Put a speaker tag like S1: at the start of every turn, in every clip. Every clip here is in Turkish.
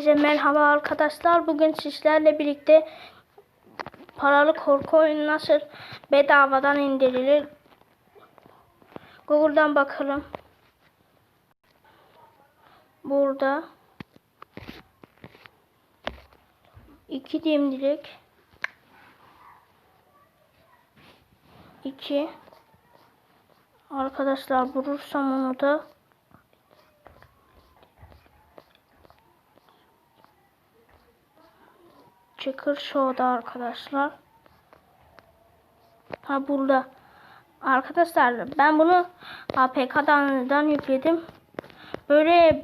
S1: Hepinize merhaba arkadaşlar. Bugün sizlerle birlikte paralı korku oyunu nasıl bedavadan indirilir? Google'dan bakalım. Burada iki diyeyim direkt. İki. Arkadaşlar bulursam onu da Checker Show'da arkadaşlar. Ha burada. Arkadaşlar ben bunu APK'dan yükledim. Böyle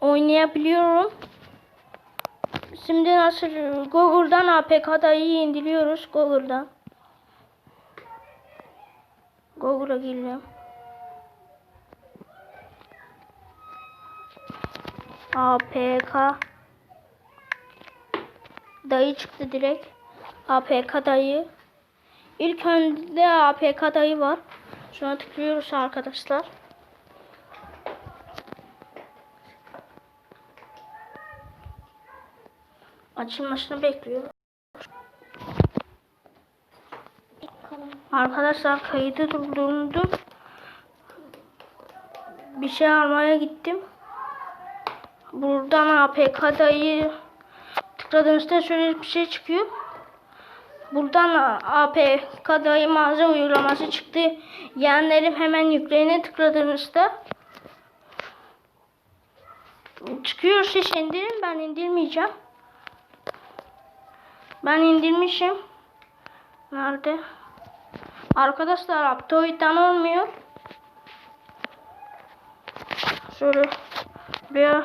S1: oynayabiliyorum. Şimdi nasıl Google'dan APK'dayı indiriyoruz Google'dan. Google'a girelim. APK dayı çıktı direkt. APK dayı. İlk önde APK dayı var. Şuna tıklıyoruz arkadaşlar. Açılmasını bekliyorum. Arkadaşlar kaydı durdurdum. Bir şey almaya gittim. Buradan APK dayı Sıradan şöyle bir şey çıkıyor. Buradan APK dayı mağaza uygulaması çıktı. Yeğenlerim hemen yükleyene tıkladığınızda çıkıyor ses indirin ben indirmeyeceğim. Ben indirmişim. Nerede? Arkadaşlar Aptoid'den olmuyor. Şöyle bir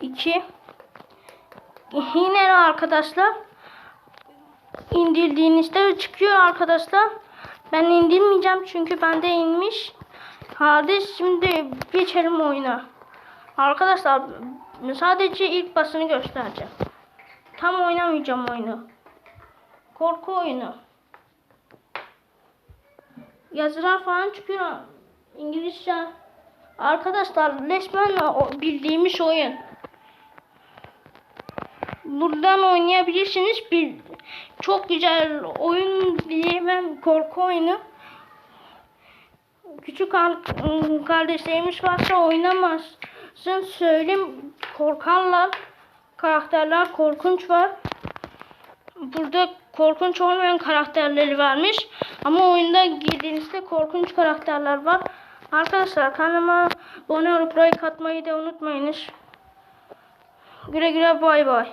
S1: 2 e, yine arkadaşlar indirdiğinizde çıkıyor arkadaşlar. Ben indirmeyeceğim çünkü bende inmiş. Hadi şimdi geçelim oyuna. Arkadaşlar sadece ilk basını göstereceğim. Tam oynamayacağım oyunu. Korku oyunu. Yazılar falan çıkıyor. İngilizce. Arkadaşlar resmen bildiğimiz oyun. Buradan oynayabilirsiniz. Bir çok güzel oyun diyemem korku oyunu. Küçük kardeşlerimiz varsa oynamazsın söyleyeyim korkarlar. Karakterler korkunç var. Burada korkunç olmayan karakterleri varmış. Ama oyunda girdiğinizde korkunç karakterler var. Arkadaşlar kanalıma abone olup like atmayı da unutmayınız. Güle güle bay bay.